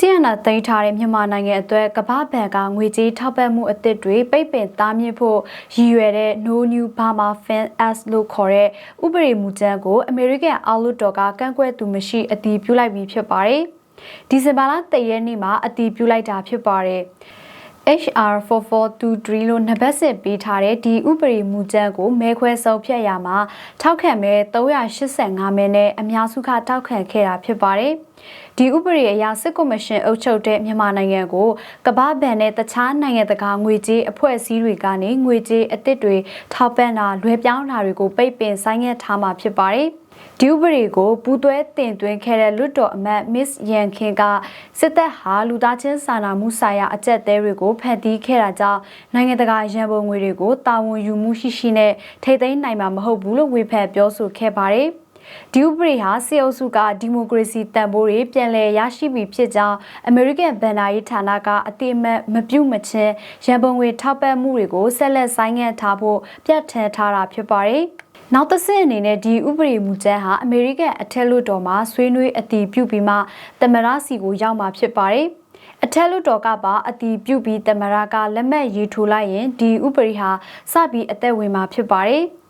ဆီယနာသိမ်းထားတဲ့မြန်မာနိုင်ငံအတွက်ကမ္ဘာဘဏ်ကငွေကြေးထောက်ပံ့မှုအသစ်တွေပိတ်ပင်သားမြစ်ဖို့ရည်ရွယ်တဲ့ No New Burma Fin Act လို့ခေါ်တဲ့ဥပဒေမူကြမ်းကိုအမေရိကန်အောက်လွှတ်တော်ကကန့်ကွက်သူမရှိအတည်ပြုလိုက်ပြီးဖြစ်ပါတယ်။ဒီဇင်ဘာလ3ရက်နေ့မှာအတည်ပြုလိုက်တာဖြစ်ပါတယ်။ HR 4423 လို့နံပါတ်စစ်ပေးထားတဲ့ဒီဥပဒေမူကြမ်းကိုမဲခွဲဆုံးဖြတ်ရမှာထောက်ခံမဲ385မဲနဲ့အများစုကထောက်ခံခဲ့တာဖြစ်ပါတယ်။ဒီဥပဒေအရစစ်ကော်မရှင်အုပ်ချုပ်တဲ့မြန်မာနိုင်ငံကိုကမ္ဘာဘဏ်နဲ့တခြားနိုင်ငံတကာငွေကြေးအဖွဲ့အစည်းတွေကနေငွေကြေးအသစ်တွေထောက်ပံ့တာလွှဲပြောင်းတာတွေကိုပိတ်ပင်ဆိုင်ငံ့ထားမှာဖြစ်ပါတယ်။ ဒီဥပဒေကိုပူးတွဲတင်သွင်းခဲ့တဲ့လွတ်တော်အမတ် Miss Yan Kin ကစစ်တပ်ဟာလူသားချင်းစာနာမှုဆိုင်ရာအကြက်သေးတွေကိုဖန်တီးခဲ့တာကြောင့်နိုင်ငံတကာရန်ပုံငွေတွေကိုတာဝန်ယူမှုရှိရှိနဲ့ထိသိမ်းနိုင်မှာမဟုတ်ဘူးလို့ဝေဖန်ပြောဆိုခဲ့ပါတယ်။ ဒီဥပဒေဟာစီအုပ်စုကဒီမိုကရေစီတန်ဖိုးတွေပြန်လည်ရရှိပြီဖြစ်ကြောင်းအမေရိကန်ဗန်နာရေးဌာနကအတိအမှတ်မပြုတ်မချင်းရန်ပုံငွေထောက်ပံ့မှုတွေကိုဆက်လက်ဆိုင်းငံ့ထားဖို့ပြဋ္ဌာန်းထားတာဖြစ်ပါတယ်။နောက်တစ်ဆင့်အနေနဲ့ဒီဥပဒေမူကြမ်းဟာအမေရိကန်အထက်လွှတ်တော်မှာဆွေးနွေးအတည်ပြုပြီးမှသမရစီကိုရောက်မှာဖြစ်ပါတယ်။အထက်လွှတ်တော်ကပါအတည်ပြုပြီးသမရကလက်မှတ်ရေးထိုးလိုက်ရင်ဒီဥပဒေဟာစပြီးအသက်ဝင်မှာဖြစ်ပါတယ်။